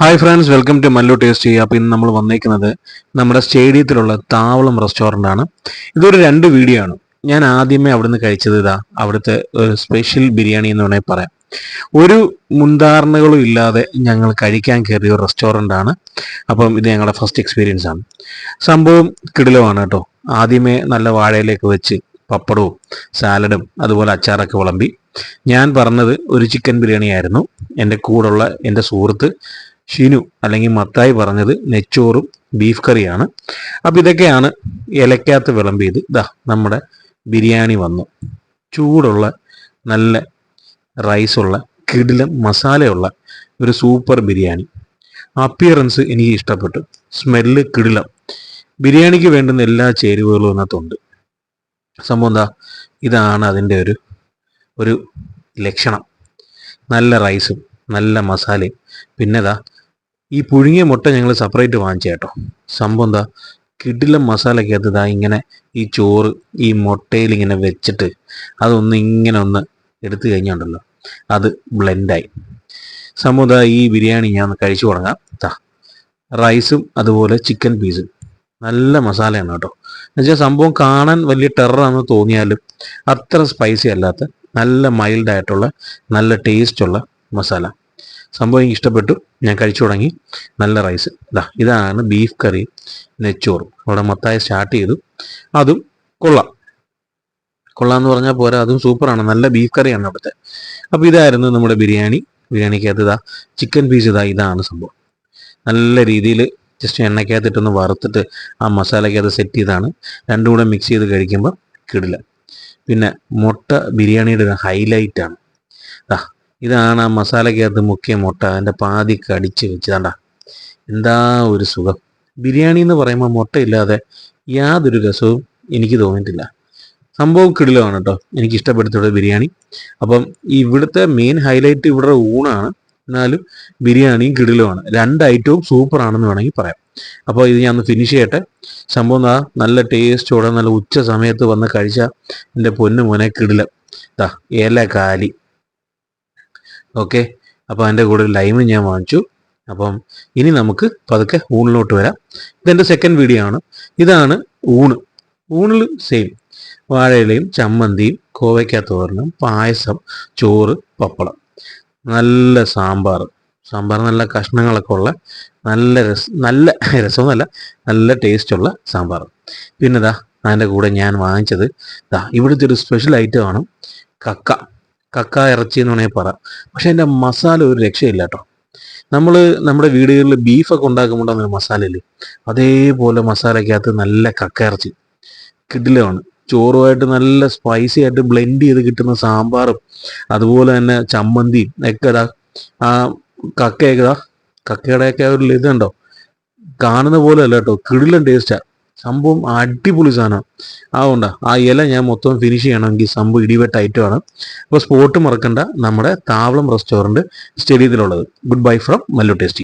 Hi friends welcome to Mallu tasty അപ്പോൾ ഇന്ന് നമ്മൾ വന്നേക്കുന്നത് നമ്മുടെ സ്റ്റേഡിയത്തിലുള്ള താവളം റെസ്റ്റോറന്റ് ആണ്. ഇതൊരു രണ്ട് വീഡിയോ ആണ്. ഞാൻ ആദ്യമേ അവിടുന്ന് കഴിച്ചത് ഇതാ. അവിടുത്തെ സ്പെഷ്യൽ ബിരിയാണി എന്ന് വേണമെങ്കിൽ പറയാം. ഒരു മുൻധാരണകളും ഇല്ലാതെ ഞങ്ങൾ കഴിക്കാൻ കയറിയ ഒരു റെസ്റ്റോറന്റ് ആണ്. അപ്പം ഇത് ഞങ്ങളുടെ ഫസ്റ്റ് എക്സ്പീരിയൻസ് ആണ്. സംഭവം കിടിലമാണ് കേട്ടോ. ആദ്യമേ നല്ല വാഴയിലേക്ക് വെച്ച് പപ്പടവും സാലഡും അതുപോലെ അച്ചാറൊക്കെ വിളമ്പി. ഞാൻ പറഞ്ഞത് ഒരു ചിക്കൻ ബിരിയാണി ആയിരുന്നു എന്റെ കൂടെയുള്ള എന്റെ സുഹൃത്ത് ഷിനു അല്ലെങ്കിൽ മത്തായി പറഞ്ഞത് നെച്ചോറും ബീഫ് കറിയാണ്. അപ്പം ഇതൊക്കെയാണ് ഇലക്കകത്ത് വിളമ്പിയത്. ഇതാ നമ്മുടെ ബിരിയാണി വന്നു. ചൂടുള്ള നല്ല റൈസുള്ള കിടിലം മസാലയുള്ള ഒരു സൂപ്പർ ബിരിയാണി. അപ്പിയറൻസ് എനിക്ക് ഇഷ്ടപ്പെട്ടു. സ്മെല്ല് കിടിലം. ബിരിയാണിക്ക് വേണ്ടുന്ന എല്ലാ ചേരുവകളും അതിനകത്തുണ്ട്. സംഭവം എന്താ? ഇതാണ് അതിന്റെ ഒരു ഒരു ലക്ഷണം. നല്ല റൈസും നല്ല മസാലയും. പിന്നെ ഇതാ ഈ പുഴുങ്ങിയ മുട്ട ഞങ്ങൾ സെപ്പറേറ്റ് വാങ്ങിച്ചു കേട്ടോ സംഭവം എന്താ? കിടിലം മസാലയ്ക്കകത്ത് ഇതാ ഇങ്ങനെ ഈ ചോറ് ഈ മുട്ടയിൽ ഇങ്ങനെ വെച്ചിട്ട് അതൊന്ന് ഇങ്ങനെ ഒന്ന് എടുത്തു കഴിഞ്ഞുണ്ടല്ലോ. അത് ബ്ലെൻഡായി സംഭവം ഈ ബിരിയാണി ഞാൻ കഴിച്ചു തുടങ്ങാം. താ റൈസും അതുപോലെ ചിക്കൻ പീസും നല്ല മസാലയാണ് കേട്ടോ എന്നുവെച്ചാൽ സംഭവം കാണാൻ വലിയ ടെററാണെന്ന് തോന്നിയാലും അത്ര സ്പൈസി അല്ലാത്ത നല്ല മൈൽഡായിട്ടുള്ള നല്ല ടേസ്റ്റുള്ള മസാല. സംഭവം എനിക്ക് ഇഷ്ടപ്പെട്ടു. ഞാൻ കഴിച്ചു തുടങ്ങി. നല്ല റൈസ് ഇതാ ഇതാണ് ബീഫ് കറി നെച്ചോറും. അവിടെ മൊത്തമായി സ്റ്റാർട്ട് ചെയ്തു. അതും കൊള്ളാം. എന്ന് പറഞ്ഞാൽ പോരാ അതും സൂപ്പറാണ് നല്ല ബീഫ് കറിയാണ് അവിടുത്തെ. അപ്പോൾ ഇതായിരുന്നു നമ്മുടെ ബിരിയാണി. ബിരിയാണിക്കകത്ത് ഇതാ ചിക്കൻ പീസ് ഇതാ ഇതാണ് സംഭവം. നല്ല രീതിയിൽ ജസ്റ്റ് എണ്ണയ്ക്കകത്തിട്ടൊന്ന് വറുത്തിട്ട് ആ മസാലയ്ക്കകത്ത് സെറ്റ് ചെയ്താണ്. രണ്ടും കൂടെ മിക്സ് ചെയ്ത് കഴിക്കുമ്പോൾ കിടില്ല പിന്നെ മുട്ട ബിരിയാണിയുടെ ഹൈലൈറ്റ് ആണ്. ആ ഇതാണ് ആ മസാലയ്ക്കകത്ത് മുക്കിയ മുട്ട. അതിന്റെ പാതി കടിച്ച് വെച്ചതാണ്ട. എന്താ ഒരു സുഖം. ബിരിയാണി എന്ന് പറയുമ്പോൾ മുട്ടയില്ലാതെ യാതൊരു രസവും എനിക്ക് തോന്നിയിട്ടില്ല. സംഭവം കിടിലമാണ് കേട്ടോ എനിക്ക് ഇഷ്ടപ്പെടുത്തിയുള്ള ബിരിയാണി. അപ്പം ഇവിടുത്തെ മെയിൻ ഹൈലൈറ്റ് ഇവിടെ ഊണാണ്. എന്നാലും ബിരിയാണിയും കിടിലുമാണ് രണ്ട് ഐറ്റവും സൂപ്പർ ആണെന്ന് വേണമെങ്കിൽ പറയാം. അപ്പോൾ ഇത് ഞാൻ ഒന്ന് ഫിനിഷ് ചെയ്യട്ടെ. സംഭവം എന്താ? നല്ല ടേസ്റ്റോടെ നല്ല ഉച്ച സമയത്ത് വന്ന് കഴിച്ച എന്റെ പൊന്നു മോനെ കിടിലം ഇതാ ഏല കാലി ഓക്കെ അപ്പോൾ അതിന്റെ കൂടെ ഒരു ലൈമും ഞാൻ വാങ്ങിച്ചു. അപ്പം ഇനി നമുക്ക് പതുക്കെ ഊണിലോട്ട് വരാം. ഇതെന്റെ സെക്കൻഡ് വീഡിയോ ആണ്. ഇതാണ് ഊണ്. ഊണിൽ സെയിം വാഴയിലയും ചമ്മന്തിയും കോവയ്ക്ക പായസം ചോറ് പപ്പടം. നല്ല സാമ്പാർ. സാമ്പാർ നല്ല കഷ്ണങ്ങളൊക്കെ ഉള്ള നല്ല രസ നല്ല രസമൊന്നുമല്ല നല്ല ടേസ്റ്റുള്ള സാമ്പാർ. പിന്നെ ഇതാ അതിന്റെ കൂടെ ഞാൻ വാങ്ങിച്ചത് ഇതാ ഇവിടുത്തെ ഒരു സ്പെഷ്യൽ ഐറ്റമാണ് കക്ക. കക്ക ഇറച്ചി എന്ന് വേണമെങ്കിൽ പറ. പക്ഷെ അതിന്റെ മസാല ഒരു രക്ഷയില്ല കേട്ടോ നമ്മൾ നമ്മുടെ വീടുകളിൽ ബീഫൊക്കെ ഉണ്ടാക്കുമ്പോൾ ഒരു മസാല ഇല്ലേ അതേപോലെ മസാലയ്ക്കകത്ത് നല്ല കക്ക ഇറച്ചി. കിടിലമാണ്. ചോറുമായിട്ട് നല്ല സ്പൈസി ആയിട്ട് ബ്ലെൻഡ് ചെയ്ത് കിട്ടുന്ന സാമ്പാറും അതുപോലെ തന്നെ ചമ്മന്തിയും ഒക്കെ ഇതാ. ആ കക്കയൊക്കെ ഇതാ. കക്കയുടെയൊക്കെ ഒരു ഇതുണ്ടോ? കാണുന്ന പോലെ അല്ല കേട്ടോ കിടിലൻ ടേസ്റ്റാ സംഭവം അടിപൊളി സാധനം. അതുകൊണ്ടാ ആ ഇല ഞാൻ മൊത്തം ഫിനിഷ് ചെയ്യണമെങ്കിൽ സംഭവം ഇടിവെട്ട് ഐറ്റമാണ് അപ്പോൾ സ്പോട്ട് മറക്കണ്ട. നമ്മുടെ താവളം restaurant സ്റ്റേഡിയത്തിലുള്ളത്. Goodbye from Mallu tasty